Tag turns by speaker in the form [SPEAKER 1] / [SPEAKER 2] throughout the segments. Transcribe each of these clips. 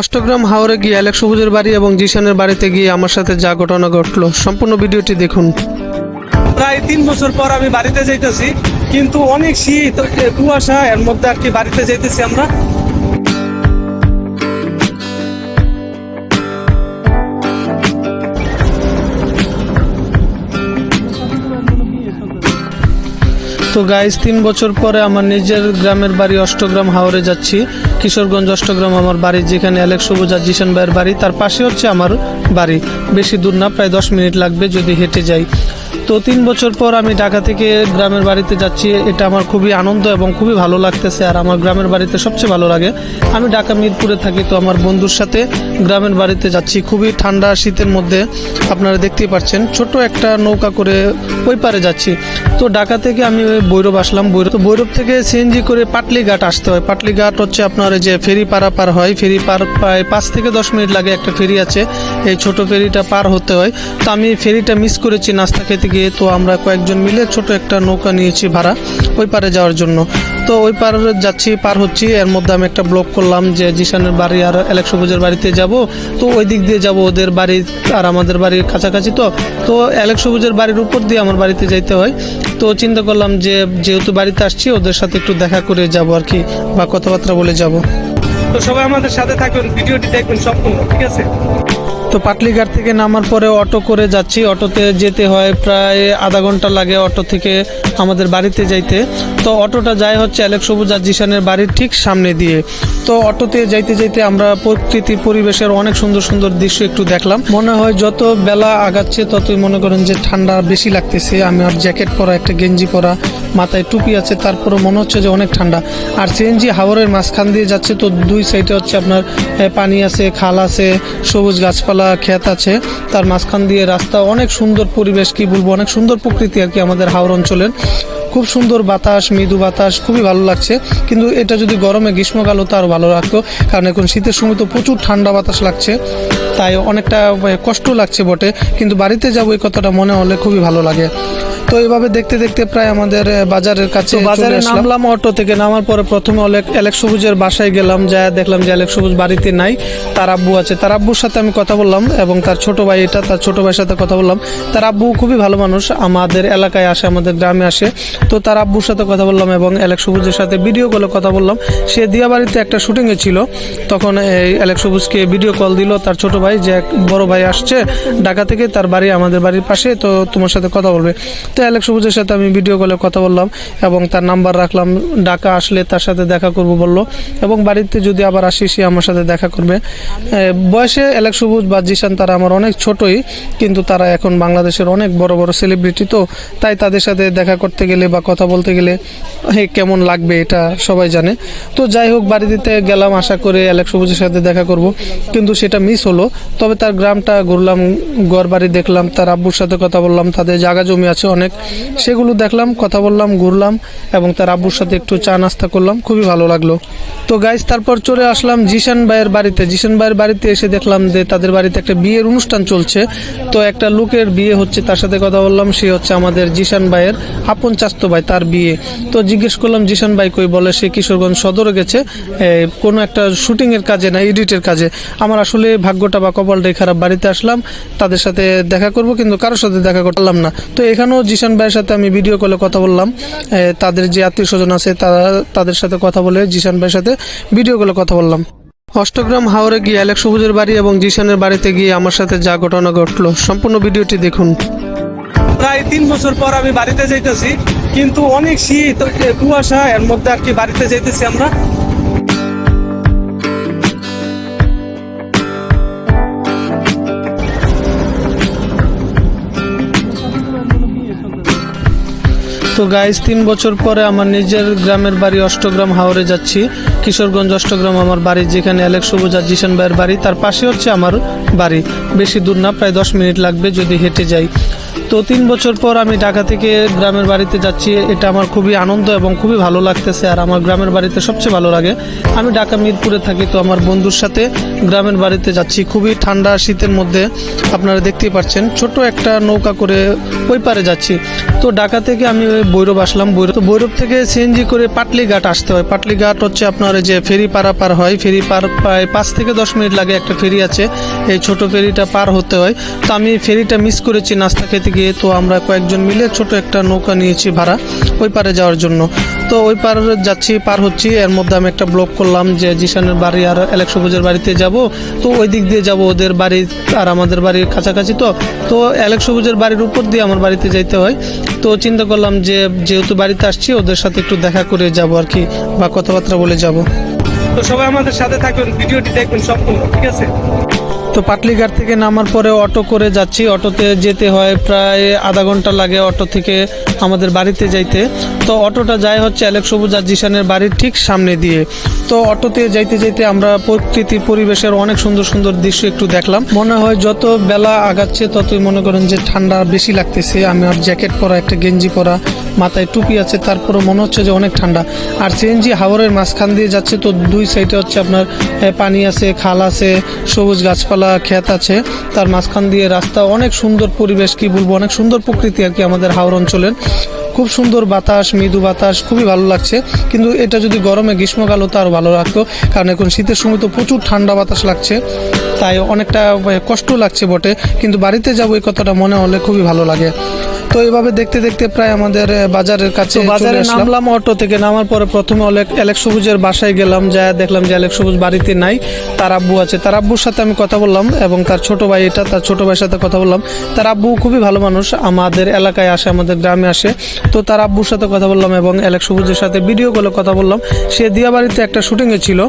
[SPEAKER 1] অষ্টগ্রাম হাওরে গিয়ে অ্যালেক্স সবুজের বাড়ি এবং জিশানের বাড়িতে গিয়ে আমার সাথে যা ঘটনা ঘটলো। সম্পূর্ণ ভিডিওটি দেখুন।
[SPEAKER 2] প্রায় তিন বছর পর আমি বাড়িতে যাইতেছি কিন্তু অনেক শীত কুয়াশা এর মধ্যে আর কি বাড়িতে যাইতেছি আমরা।
[SPEAKER 1] তো গাইজ তিন বছর পরে আমার নিজের গ্রামের বাড়ি অষ্টগ্রাম হাওরে যাচ্ছি। কিশোরগঞ্জ, অষ্টগ্রাম আমার বাড়ি, যেখানে অ্যালেক সবুজ আর জিশান ভাইয়ের বাড়ি। তার পাশে হচ্ছে আমার বাড়ি। বেশি দূর না, প্রায় দশ মিনিট লাগবে যদি হেঁটে যাই। তো তিন বছর পর আমি ঢাকা থেকে গ্রামের বাড়িতে যাচ্ছি। এটা আমার খুবই আনন্দ এবং খুবই ভালো লাগতেছে আর আমার গ্রামের বাড়িতে সবচেয়ে ভালো লাগে। আমি ঢাকা মিরপুরে থাকি, তো আমার বন্ধুর সাথে গ্রামের বাড়িতে যাচ্ছি। খুবই ঠান্ডা শীতের মধ্যে আপনারা দেখতেই পাচ্ছেন ছোট একটা নৌকা করে ওই পারে যাচ্ছি। তো ঢাকা থেকে আমি ভৈরব আসলাম। বৈরব তো ভৈরব থেকে সিএনজি করে পাটলি ঘাট আসতে হয়। পাটলি ঘাট হচ্ছে আপনার যে ফেরি পারা পার হয়। ফেরি পার প্রায় পাঁচ থেকে দশ মিনিট লাগে একটা ফেরি আছে। এই ছোট ফেরিটা পার হতে হয়। তো আমি ফেরিটা মিস করেছি, নাস্তা খেতে গিয়ে তো আমরা কয়েকজন মিলে ছোট একটা নৌকা নিয়েছি ভাড়া, ওই পারে যাওয়ার জন্য। তো ওই পার যাচ্ছি, পার হচ্ছি, এর মধ্যে আমি একটা ব্লগ করলাম যে জিশানের বাড়ি আর অ্যালেক্স সবুজের বাড়িতে যাব। তো ওই দিক দিয়ে যাব, ওদের বাড়ি আর আমাদের বাড়ির কাছাকাছি তো। তো অ্যালেক্স সবুজের বাড়ির উপর দিয়ে আমার বাড়িতে যাইতে হয়। তো চিন্তা করলাম যে যেহেতু বাড়িতে আসছি, ওদের সাথে একটু দেখা করে যাব আর কি, বা কথাবার্তা বলে যাব।
[SPEAKER 2] তো সবাই আমাদের সাথে থাকবেন ভিডিওটি দেখবেন সম্পূর্ণ, ঠিক আছে?
[SPEAKER 1] তো পাটলিঘাট থেকে নামার পরে অটো করে যাচ্ছি। অটোতে যেতে হয় প্রায় আধা ঘণ্টা লাগে অটো থেকে আমাদের বাড়িতে যাইতে। তো অটোটা যায় হচ্ছে অ্যালেক্স সবুজ আর জিশানের বাড়ির ঠিক সামনে দিয়ে। তো অটোতে যাইতে যাইতে আমরা প্রকৃতি, পরিবেশের অনেক সুন্দর সুন্দর দৃশ্য একটু দেখলাম। মনে হয় যত বেলা আগাচ্ছে, ততই মনে করেন যে ঠান্ডা বেশি লাগতেছে। আমি আর জ্যাকেট পরা, একটা গেঞ্জি পরা, মাথায় টুপি আছে তারপরে মনে হচ্ছে যে অনেক ঠান্ডা। আর সিএনজি হাওরের মাঝখান দিয়ে যাচ্ছে, তো দুই সাইডে হচ্ছে আপনার পানি আছে, খাল আছে, সবুজ গাছপালা ক্ষেত আছে। তার মাঝখান দিয়ে রাস্তা, অনেক সুন্দর পরিবেশ, কি বলব, অনেক সুন্দর প্রকৃতি আর কি আমাদের হাওড় অঞ্চলের। খুব সুন্দর বাতাস, মৃদু বাতাস, খুবই ভালো লাগছে। কিন্তু এটা যদি গরমে গ্রীষ্মকাল হতো আরও ভালো লাগতো, কারণ এখন শীতের সময় তো প্রচুর ঠান্ডা বাতাস লাগছে। তাই অনেকটা কষ্ট লাগছে বটে, কিন্তু বাড়িতে যাব এই কথাটা মনে হলে খুবই ভালো লাগে। তো এইভাবে দেখতে দেখতে প্রায় আমাদের বাজারের কাছে
[SPEAKER 2] বাজারে
[SPEAKER 1] নামলাম অটো থেকে নামার পরে প্রথমে অলেক সবুজের বাসায় গেলাম যা দেখলাম যে অ্যালেক্স সবুজ বাড়িতে নাই তার আব্বু আছে। তার আব্বুর সাথে আমি কথা বললাম এবং তার ছোট ভাই এটা তার ছোট ভাইয়ের সাথে কথা বললাম। তার আব্বু খুবই ভালো মানুষ আমাদের এলাকায় আসে আমাদের গ্রামে আসে। তো তার আব্বুর সাথে কথা বললাম এবং অ্যালেক্স সবুজের সাথে ভিডিও কলে কথা বললাম। সে দিয়াবাড়িতে একটা শুটিংয়ে ছিল তখন এই অ্যালেক্স সবুজকে ভিডিও কল দিল তার ছোট ভাই যে এক বড় ভাই আসছে ঢাকা থেকে তার বাড়ি আমাদের বাড়ির পাশে তো তোমার সাথে কথা বলবে। তো অ্যালেক্স সবুজের সাথে আমি ভিডিও কলে কথা বললাম এবং তার নাম্বার রাখলাম। ঢাকা আসলে তার সাথে দেখা করব বলল। এবং বাড়িতে যদি আবার আসি, সে আমার সাথে দেখা করবে। বয়সে অ্যালেক্স সবুজ বা জিশান তারা আমার অনেক ছোটই, কিন্তু তারা এখন বাংলাদেশের অনেক বড় বড় সেলিব্রিটি তো। তাই তাদের সাথে দেখা করতে গেলে বা কথা বলতে গেলে, হে, কেমন লাগবে এটা সবাই জানে। তো যাই হোক, বাড়িতে গেলাম আশা করে অ্যালেক্স সবুজের সাথে দেখা করব। কিন্তু সেটা মিস হলো। তবে তার গ্রামটা ঘুরলাম ঘর বাড়ি দেখলাম, তার আব্বুর সাথে কথা বললাম, তাদের জায়গা জমি আছে অনেক। সেগুলো দেখলাম, কথা বললাম, ঘুরলাম এবং তার আব্বুর সাথে একটু চা নাস্তা করলাম। খুবই ভালো লাগল। তো গাইজ তারপর চলে আসলাম জিশান ভাইয়ের বাড়িতে। জিশান ভাইয়ের বাড়িতে এসে দেখলাম যে তাদের বাড়িতে একটা বিয়ের অনুষ্ঠান চলছে। তো একটা লোকের বিয়ে হচ্ছে, তার সাথে কথা বললাম, সে হচ্ছে আমাদের জিশান ভাইয়ের আপন চাস্তো ভাই, তার বিয়ে। তো জিজ্ঞেস করলাম, জিশান ভাই কই? বলে, সে কিশোরগঞ্জ সদরে গেছে। কোনো একটা শুটিং এর কাজে না এডিটের কাজে। আমার আসলে ভাগ্যটা বা কপালটাই খারাপ। বাড়িতে আসলাম, তাদের সাথে দেখা করব, কিন্তু কারোর সাথে দেখা করলাম না। তো এখানেও জিশান ভাইয়ের সাথে আমি ভিডিও কলে কথা বললাম। তাদের যে আত্মীয় স্বজন আছে, তারা তাদের সাথে কথা বলে জিশান ভাইয়ের সাথে ভিডিও কলে কথা বললাম। অষ্টগ্রাম হাওরে গিয়ে অ্যালেক্স সবুজের বাড়ি এবং জিশানের বাড়িতে গিয়ে আমার সাথে যা ঘটনা ঘটলো, সম্পূর্ণ ভিডিওটি দেখুন।
[SPEAKER 2] প্রায় তিন বছর পর আমি বাড়িতে যাইতেছি, কিন্তু অনেক শীত, কুয়াশা, এর মধ্যে আর কি বাড়িতে যাইতেছি আমরা।
[SPEAKER 1] তো গাইজ তিন বছর পরে আমার নিজের গ্রামের বাড়ি অষ্টগ্রাম হাওরে যাচ্ছি। কিশোরগঞ্জ অষ্টগ্রাম আমার বাড়ি, যেখানে অ্যালেক্স সবুজ আর জিশান ভাইয়ের বাড়ি। তার পাশে হচ্ছে আমার বাড়ি। বেশি দূর না, প্রায় দশ মিনিট লাগবে যদি হেঁটে যাই। তো তিন বছর পর আমি ঢাকা থেকে গ্রামের বাড়িতে যাচ্ছি। এটা আমার খুবই আনন্দ এবং খুবই ভালো লাগতেছে আর আমার গ্রামের বাড়িতে সবচেয়ে ভালো লাগে। আমি ঢাকা, মিরপুরে থাকি, তো আমার বন্ধুর সাথে গ্রামের বাড়িতে যাচ্ছি। খুবই ঠান্ডা শীতের মধ্যে, আপনারা দেখতেই পাচ্ছেন ছোট একটা নৌকা করে ওই পারে যাচ্ছি। তো ঢাকা থেকে আমি ভৈরব আসলাম। বৈরব তো ভৈরব থেকে সিএনজি করে পাটলি ঘাট আসতে হয়। পাটলি ঘাট হচ্ছে আপনার যে ফেরি পারা পার হয়। ফেরি পার প্রায় পাঁচ থেকে দশ মিনিট লাগে একটা ফেরি আছে। এই ছোট ফেরিটা পার হতে হয়। তো আমি ফেরিটা মিস করেছি নাস্তা খেতে গিয়ে। তো আমরা কয়েকজন মিলে ছোট একটা নৌকা নিয়েছি ভাড়া ওই পারে যাওয়ার জন্য। তো ওই পার যাচ্ছি পার হচ্ছি। এর মধ্যে আমি একটা ব্লগ করলাম যে জিশানের বাড়ি আর অ্যালেক্স সবুজের বাড়িতে যাব। তো ওই দিক দিয়ে যাব ওদের বাড়ি আর আমাদের বাড়ির কাছাকাছি তো। তো অ্যালেক্স সবুজের বাড়ির উপর দিয়ে আমার বাড়িতে যাইতে হয়। তো চিন্তা করলাম যে যেহেতু বাড়িতে আসছি ওদের সাথে একটু দেখা করে যাব আর কি বা কথাবার্তা বলে যাব।
[SPEAKER 2] তো সবাই আমাদের সাথে থাকবেন ভিডিওটি দেখবেন সম্পূর্ণ ঠিক আছে?
[SPEAKER 1] তো পাটলিঘাট থেকে নামার পরে অটো করে যাচ্ছি। অটোতে যেতে হয় প্রায় আধা ঘণ্টা লাগে অটো থেকে আমাদের বাড়িতে যাইতে। তো অটোটা যায় হচ্ছে অ্যালেক সবুজ আর জিশানের বাড়ির ঠিক সামনে দিয়ে। তো অটোতে যাইতে যাইতে আমরা প্রকৃতি পরিবেশের অনেক সুন্দর সুন্দর দৃশ্য একটু দেখলাম। মনে হয় যত বেলা আগাচ্ছে ততই মনে করেন যে ঠান্ডা বেশি লাগতেছে। আমি আর জ্যাকেট পরা, একটা গেঞ্জি পরা, মাথায় টুপি আছে তারপরে মনে হচ্ছে যে অনেক ঠান্ডা। আর সিএনজি হাওরের মাঝখান দিয়ে যাচ্ছে তো দুই সাইডে হচ্ছে আপনার পানি আছে, খাল আছে, সবুজ গাছপালা, ক্ষেত আছে। তার মাঝখান দিয়ে রাস্তা, অনেক সুন্দর পরিবেশ, কি বলব? অনেক সুন্দর প্রকৃতি আর কি আমাদের হাওর অঞ্চলের। খুব সুন্দর বাতাস, মৃদু বাতাস, খুবই ভালো লাগছে। কিন্তু এটা যদি গরমে গ্রীষ্মকাল হতো আরও ভালো লাগতো, কারণ এখন শীতের সময় তো প্রচুর ঠান্ডা বাতাস লাগছে, তাই অনেকটা কষ্ট লাগছে বটে। কিন্তু বাড়িতে যাব এই কথাটা মনে হলে খুবই ভালো লাগে। তো এইভাবে দেখতে দেখতে প্রায় আমাদের বাজারের কাছে বাজারে নামলাম অটো থেকে নামার পরে প্রথমে অলেক সবুজের বাসায় গেলাম যা দেখলাম যে অ্যালেক সবুজ বাড়িতে নাই তার আব্বু আছে। তার আব্বুর সাথে আমি কথা বললাম এবং তার ছোট ভাই এটা তার ছোট ভাইয়ের সাথে কথা বললাম। তার আব্বু খুবই ভালো মানুষ আমাদের এলাকায় আসে আমাদের গ্রামে আসে। তো তার আব্বুর সাথে কথা বললাম এবং অ্যালেক সবুজের সাথে ভিডিও কলে কথা বললাম। সে দিয়াবাড়িতে একটা শুটিংয়ে ছিল।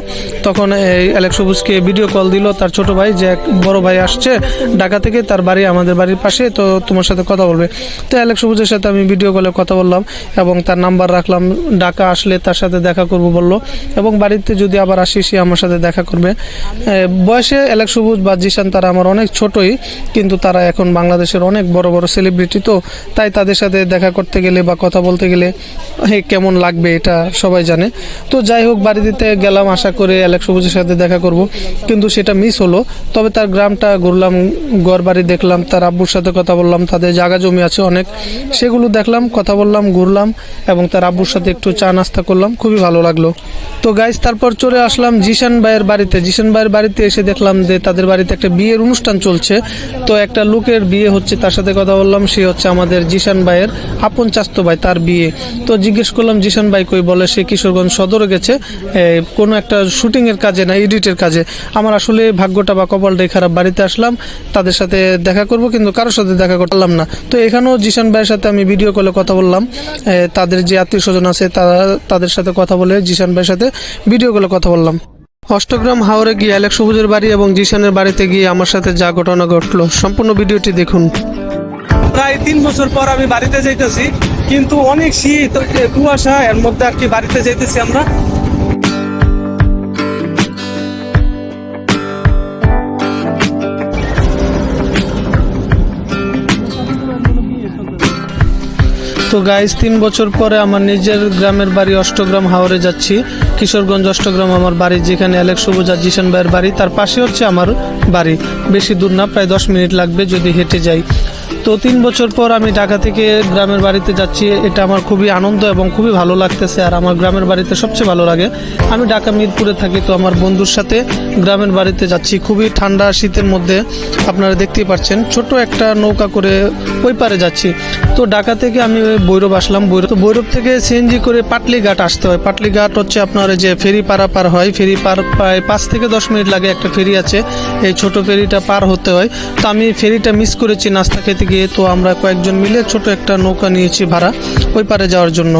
[SPEAKER 1] তখন এই অ্যালেক সবুজকে ভিডিও কল দিল তার ছোট ভাই যে এক বড় ভাই আসছে ঢাকা থেকে তার বাড়ি আমাদের বাড়ির পাশে তো তোমার সাথে কথা বলবে। তো অ্যালেক সবুজের সাথে আমি ভিডিও কলে কথা বললাম এবং তার নাম্বার রাখলাম। ঢাকা আসলে তার সাথে দেখা করব বলল। এবং বাড়িতে যদি আবার আসি, সে আমার সাথে দেখা করবে। বয়সে অ্যালেক সবুজ বা জিশান তারা আমার অনেক ছোটই, কিন্তু তারা এখন বাংলাদেশের অনেক বড় বড় সেলিব্রিটি তো। তাই তাদের সাথে দেখা করতে গেলে বা কথা বলতে গেলে কেমন লাগবে এটা সবাই জানে। তো যাই হোক, বাড়িতে গেলাম আশা করে অ্যালেক সবুজের সাথে দেখা করব। কিন্তু সেটা মিস হলো। তবে তার গ্রামটা ঘুরলাম ঘর বাড়ি দেখলাম, তার আব্বুর সাথে কথা বললাম, তাদের জায়গা জমি আছে অনেক। সেগুলো দেখলাম, কথা বললাম, ঘুরলাম এবং তার আব্বুর সাথে একটু চা নাস্তা করলাম, খুবই ভালো লাগল। তো গাইজ তারপর চলে আসলাম জিশান ভাইয়ের বাড়িতে। জিশান ভাইয়ের বাড়িতে এসে দেখলাম যে তাদের বাড়িতে একটা বিয়ের অনুষ্ঠান চলছে। তো একটা লোকের বিয়ে হচ্ছে, তার সাথে কথা বললাম, সে হচ্ছে আমাদের জিশান ভাইয়ের আপন চাস্তো ভাই, তার বিয়ে। তো জিজ্ঞেস করলাম, জিশান ভাই কই? বলে, সে কিশোরগঞ্জ সদরে গেছে। কোনো একটা শুটিংয়ের কাজে না এডিটের কাজে। আমার আসলে ভাগ্যটা বা কপালটাই খারাপ, বাড়িতে আসলাম, তাদের সাথে দেখা করব, কিন্তু কারোর সাথে দেখা করলাম না। তো এখানেও জিশান ভাইয়ের সাথে আমি ভিডিও কলে কথা বললাম। তাদের যে আত্মীয় স্বজন আছে, তারা তাদের সাথে কথা বলে জিশান ভাইয়ের সাথে ভিডিও কলে কথা বললাম। অষ্টগ্রাম হাওড়ে গিয়ে অ্যালেক সবুজের বাড়ি এবং জিশানের বাড়িতে গিয়ে আমার সাথে যা ঘটনা ঘটলো। সম্পূর্ণ ভিডিওটি দেখুন।
[SPEAKER 2] প্রায় তিন বছর পর আমি বাড়িতে যাইতেছি, কিন্তু অনেক শীত, কুয়াশা, এর মধ্যে আর কি বাড়িতে যাইতেছি আমরা।
[SPEAKER 1] তো গাইজ তিন বছর পরে আমার নিজের গ্রামের বাড়ি অষ্টগ্রাম হাওড়ে যাচ্ছি। কিশোরগঞ্জ অষ্টগ্রাম আমার বাড়ি, যেখানে অ্যালেক সবুজ জিশান ভাইয়ের বাড়ি। তার পাশে হচ্ছে আমার বাড়ি। বেশি দূর না, প্রায় দশ মিনিট লাগবে যদি হেঁটে যাই। তো তিন বছর পর আমি ঢাকা থেকে গ্রামের বাড়িতে যাচ্ছি। এটা আমার খুবই আনন্দ এবং খুবই ভালো লাগতেছে আর আমার গ্রামের বাড়িতে সবচেয়ে ভালো লাগে। আমি ঢাকা মিরপুরে থাকি, তো আমার বন্ধুর সাথে গ্রামের বাড়িতে যাচ্ছি। খুবই ঠান্ডা শীতের মধ্যে আপনারা দেখতেই পাচ্ছেন ছোট একটা নৌকা করে ওই পারে যাচ্ছি। তো ঢাকা থেকে আমি ভৈরব আসলাম। বৈরব তো ভৈরব থেকে সিএনজি করে পাটলি ঘাট আসতে হয়। পাটলি ঘাট হচ্ছে আপনার যে ফেরি পারা পার হয়। ফেরি পার প্রায় পাঁচ থেকে দশ মিনিট লাগে একটা ফেরি আছে। এই ছোট ফেরিটা পার হতে হয়। তো আমি ফেরিটা মিস করেছি, নাস্তা খেতে গিয়ে তো আমরা কয়েকজন মিলে ছোট একটা নৌকা নিয়েছি ভাড়া ওই পারে যাওয়ার জন্য।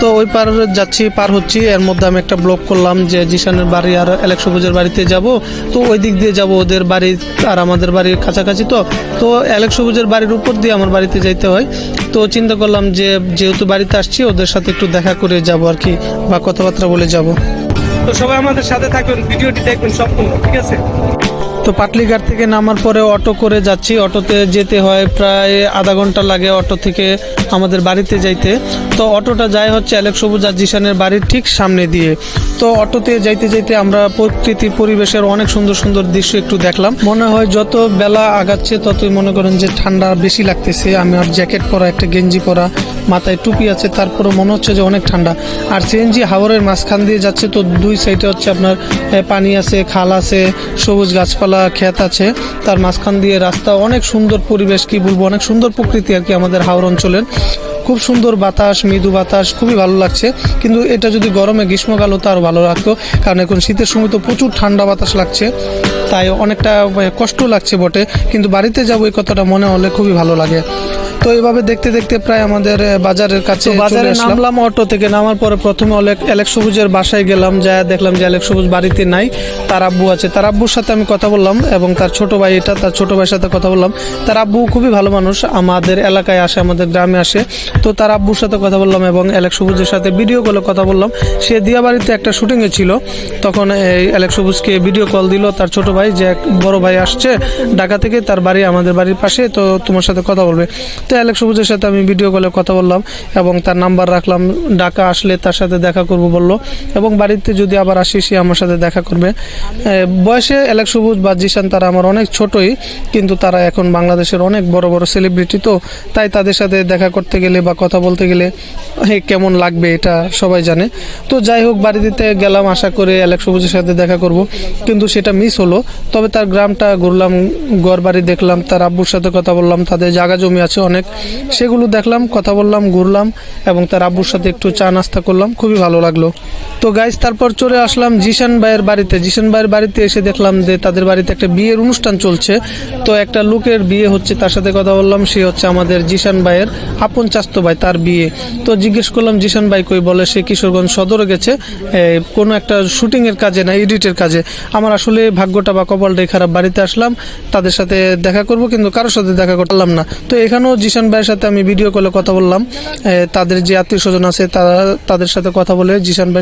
[SPEAKER 1] তো ওই পার যাচ্ছি, পার হচ্ছি। এর মধ্যে আমি একটা ব্লগ করলাম যে জিশানের বাড়ি আর অ্যালেক সবুজের বাড়িতে যাব। তো ওই দিক দিয়ে যাব ওদের বাড়ি আর আমাদের বাড়ির কাছাকাছি তো। তো অ্যালেক সবুজের বাড়ির উপর দিয়ে আমার বাড়িতে যাইতে হয়। তো চিন্তা করলাম যে যেহেতু বাড়িতে আসছি, ওদের সাথে একটু দেখা করে যাব আর কি বা কথাবার্তা বলে যাব।
[SPEAKER 2] তো সবাই আমাদের সাথে থাকবেন ভিডিওটি দেখবেন সম্পূর্ণ, ঠিক আছে?
[SPEAKER 1] তো পাটলিঘাট থেকে নামার পরে অটো করে যাচ্ছি। অটোতে যেতে হয় প্রায় আধা ঘণ্টা লাগে অটো থেকে আমাদের বাড়িতে যাইতে। তো অটোটা যায় হচ্ছে অ্যালেক সবুজ আর জিশানের বাড়ির ঠিক সামনে দিয়ে। তো অটোতে যাইতে যাইতে আমরা প্রকৃতি পরিবেশের অনেক সুন্দর সুন্দর দৃশ্য একটু দেখলাম। মনে হয় যত বেলা আগাচ্ছে ততই মনে করেন যে ঠান্ডা বেশি লাগতেছে। আমি আর জ্যাকেট পরা, একটা গেঞ্জি পরা, মাথায় টুপি আছে তারপরে মনে হচ্ছে যে অনেক ঠান্ডা। আর সিএনজি হাওরের মাঝখান দিয়ে যাচ্ছে, তো দুই সাইডে হচ্ছে আপনার পানি আছে, খাল আছে, সবুজ গাছপালা ক্ষেত আছে, তার মাঝখান দিয়ে রাস্তা, অনেক সুন্দর পরিবেশ, কি বলব, অনেক সুন্দর প্রকৃতি আর কি আমাদের হাওর অঞ্চলের। খুব সুন্দর বাতাস, মৃদু বাতাস, খুবই ভালো লাগছে। কিন্তু এটা যদি গরমে গ্রীষ্মকাল হতো আরও ভালো লাগতো, কারণ এখন শীতের সময় তো প্রচুর ঠান্ডা বাতাস লাগছে। তাই অনেকটা কষ্ট লাগছে বটে। কিন্তু বাড়িতে যাব এই কথাটা মনে হলে খুবই ভালো লাগে। তো এইভাবে দেখতে দেখতে প্রায় আমাদের বাজারের কাছে বাজারে নামলাম অটো থেকে নামার পরে প্রথমে অলেক সবুজের বাসায় গেলাম যা দেখলাম যে অ্যালেক সবুজ বাড়িতে নাই তার আব্বু আছে। তার আব্বুর সাথে আমি কথা বললাম এবং তার ছোট ভাই এটা তার ছোট ভাইয়ের সাথে কথা বললাম। তার আব্বু খুবই ভালো মানুষ আমাদের এলাকায় আসে আমাদের গ্রামে আসে। তো তার আব্বুর সাথে কথা বললাম এবং অ্যালেক সবুজের সাথে ভিডিও কলে কথা বললাম। সে দিয়াবাড়িতে একটা শুটিংয়ে ছিল। তখন এই অ্যালেক সবুজকে ভিডিও কল দিল তার ছোট ভাই যে এক বড় ভাই আসছে ঢাকা থেকে তার বাড়ি আমাদের বাড়ির পাশে তো তোমার সাথে কথা বলবে। তো অ্যালেক সবুজের সাথে আমি ভিডিও কলে কথা বললাম এবং তার নাম্বার রাখলাম। ঢাকা আসলে তার সাথে দেখা করব বলল। এবং বাড়িতে যদি আবার আসি, সে আমার সাথে দেখা করবে। বয়সে অ্যালেক সবুজ বা জিশান তারা আমার অনেক ছোটই, কিন্তু তারা এখন বাংলাদেশের অনেক বড় বড় সেলিব্রিটি তো। তাই তাদের সাথে দেখা করতে গেলে বা কথা বলতে গেলে কেমন লাগবে এটা সবাই জানে। তো যাই হোক, বাড়িতে গেলাম, আশা করে অ্যালেক সবুজের সাথে দেখা করব। কিন্তু সেটা মিস হলো। তবে তার গ্রামটা ঘুরলাম ঘর বাড়ি দেখলাম, তার আব্বুর সাথে কথা বললাম, তাদের জায়গা জমি আছে অনেক। সেগুলো দেখলাম, কথা বললাম, ঘুরলাম এবং তার আব্বুর সাথে একটু চা নাস্তা করলাম, খুবই ভালো লাগল। তো গাইজ তারপর চলে আসলাম জিশান ভাইয়ের বাড়িতে। জিশান ভাইয়ের বাড়িতে এসে দেখলাম যে তাদের বাড়িতে একটা বিয়ের অনুষ্ঠান চলছে। তো একটা লোকের বিয়ে হচ্ছে, তার সাথে কথা বললাম, সে হচ্ছে আমাদের জিশান ভাইয়ের আপন চাস্তো ভাই, তার বিয়ে। তো জিজ্ঞেস করলাম, জিশান ভাই কই? বলে, সে কিশোরগঞ্জ সদরে গেছে। কোনো একটা শুটিং এর কাজে না এডিটের কাজে। আমার আসলে ভাগ্যটা বা কপালটাই খারাপ, বাড়িতে আসলাম, তাদের সাথে দেখা করব, কিন্তু কারোর সাথে দেখা করলাম না। তো এখানেও জিশান ভাইয়ের সাথে আমি ভিডিও কলে কথা বললাম। তাদের যে আত্মীয় স্বজন আছে, তারা তাদের সাথে কথা বলে জিশান ভাই